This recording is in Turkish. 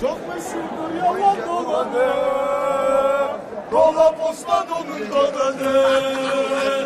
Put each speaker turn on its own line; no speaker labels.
Çok meşhurdur yalan dolanı Dolap Osman onun dolanı
Hayalim